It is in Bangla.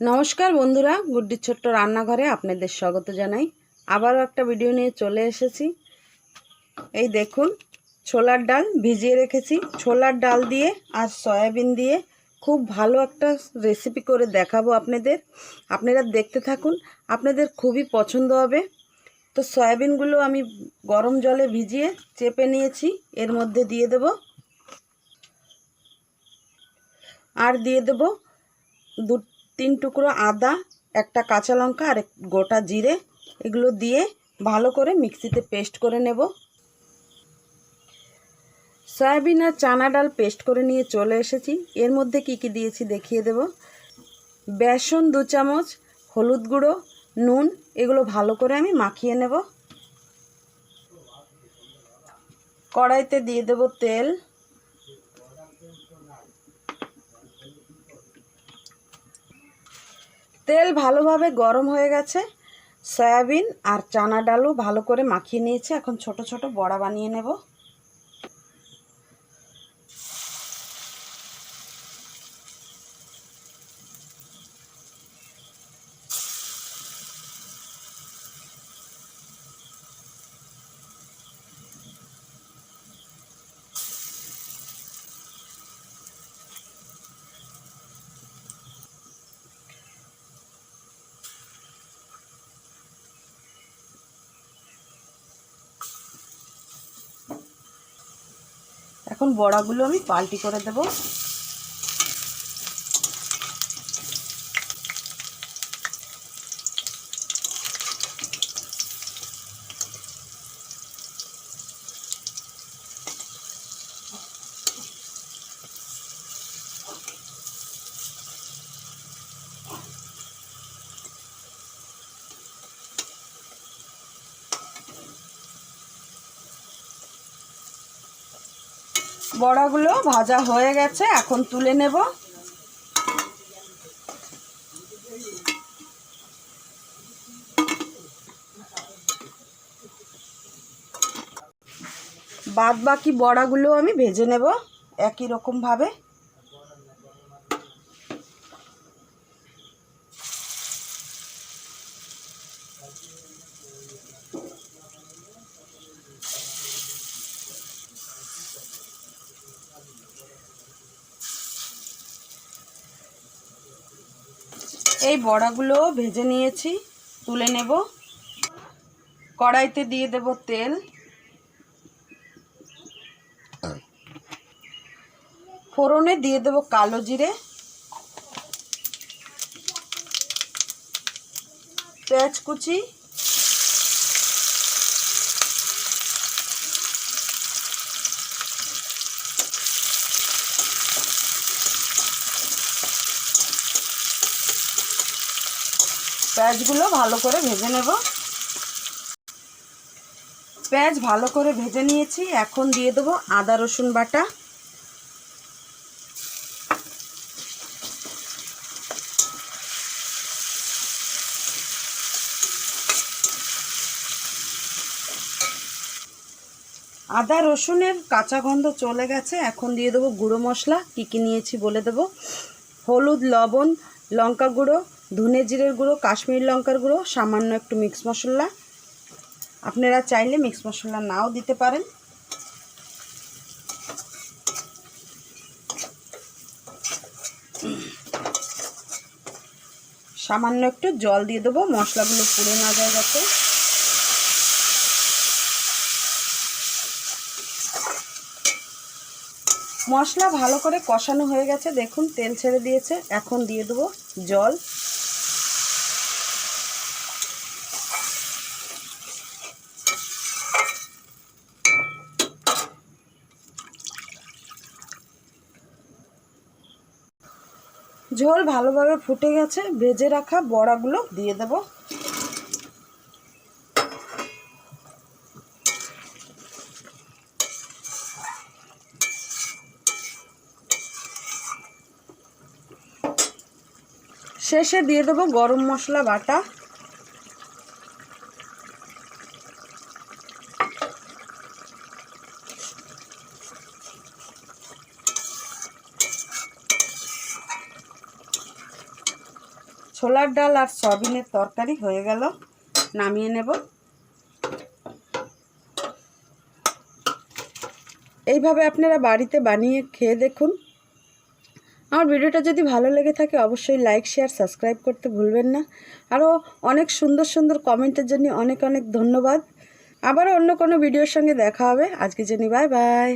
নমস্কার বন্ধুরা গুড্ডির ছোট্ট রান্নাঘরে আপনাদের স্বাগত জানাই। আবারও একটা ভিডিও নিয়ে চলে এসেছি। এই দেখুন, ছোলার ডাল ভিজিয়ে রেখেছি। ছোলার ডাল দিয়ে আর সয়াবিন দিয়ে খুব ভালো একটা রেসিপি করে দেখাবো আপনাদের। আপনারা দেখতে থাকুন, আপনাদের খুবই পছন্দ হবে। তো সয়াবিনগুলো আমি গরম জলে ভিজিয়ে চেপে নিয়েছি, এর মধ্যে দিয়ে দেব। আর দিয়ে দেব দু তিন টুকরো আদা, একটা কাঁচা লঙ্কা আর গোটা জিরে, এগুলো দিয়ে ভালো করে মিক্সিতে পেস্ট করে নেব। সয়াবিন আর চানা ডাল পেস্ট করে নিয়ে চলে এসেছি। এর মধ্যে কি কি দিয়েছি দেখিয়ে দেব। বেসন দু চামচ, হলুদ গুঁড়ো, নুন, এগুলো ভালো করে আমি মাখিয়ে নেব। কড়াইতে দিয়ে দেব তেল। তেল ভালোভাবে গরম হয়ে গেছে। সয়াবিন আর চানা ডালও ভালো করে মাখিয়ে নিয়েছি। এখন ছোট ছোট বড়া বানিয়ে নেব। এখন বড়াগুলো আমি পাল্টি করে দেব। বড়াগুলো ভাজা হয়ে গেছে, এখন তুলে নেব। বাদ বাকি বড়াগুলো আমি ভেজে নেব একই রকমভাবে। এই বড়াগুলো ভেজে নিয়েছি, তুলে নেব। কড়াইতে দিয়ে দেব তেল। ফোড়নে দিয়ে দেব কালো জিরে। পেঁয়াজ কুচি। পেঁয়াজগুলো ভালো করে ভেজে নেব। পেঁয়াজ ভালো করে ভেজে নিয়েছি। এখন দিয়ে দেবো আদা, রসুন বাটা। আদা, রসুনের কাঁচা গন্ধ চলে গেছে। এখন দিয়ে দেবো গুঁড়ো মশলা। কী কী নিয়েছি বলে দেবো। হলুদ, লবণ, লঙ্কা গুঁড়ো ধনে জিরের গুঁড়ো, কাশ্মীর লঙ্কার গুঁড়ো, সামান্য একটু মিক্স মশলা। আপনারা চাইলে মিক্স মশলা নাও দিতে পারেন। সামান্য একটু জল দিয়ে দেবো, মশলাগুলো পুড়ে না যায় যাতে। মশলা ভালো করে কষানো হয়ে গেছে। দেখুন, তেল ছেড়ে দিয়েছে। এখন দিয়ে দেবো জল। ঝোল ভালোভাবে ফুটে গেছে। ভেজে রাখা বড়াগুলো দিয়ে দেব। শেষে দিয়ে দেবো গরম মশলা বাটা। ছোলার ডাল আর সয়াবিনের তরকারি হয়ে গেল, নামিয়ে নেব। এইভাবে আপনারা বাড়িতে বানিয়ে খেয়ে দেখুন। আমার ভিডিওটা যদি ভালো লেগে থাকে, অবশ্যই লাইক শেয়ার সাবস্ক্রাইব করতে ভুলবেন না। আরও অনেক সুন্দর সুন্দর কমেন্টের জন্য অনেক অনেক ধন্যবাদ। আবারও অন্য কোনো ভিডিওর সঙ্গে দেখা হবে। আজকে জন্য বাই বাই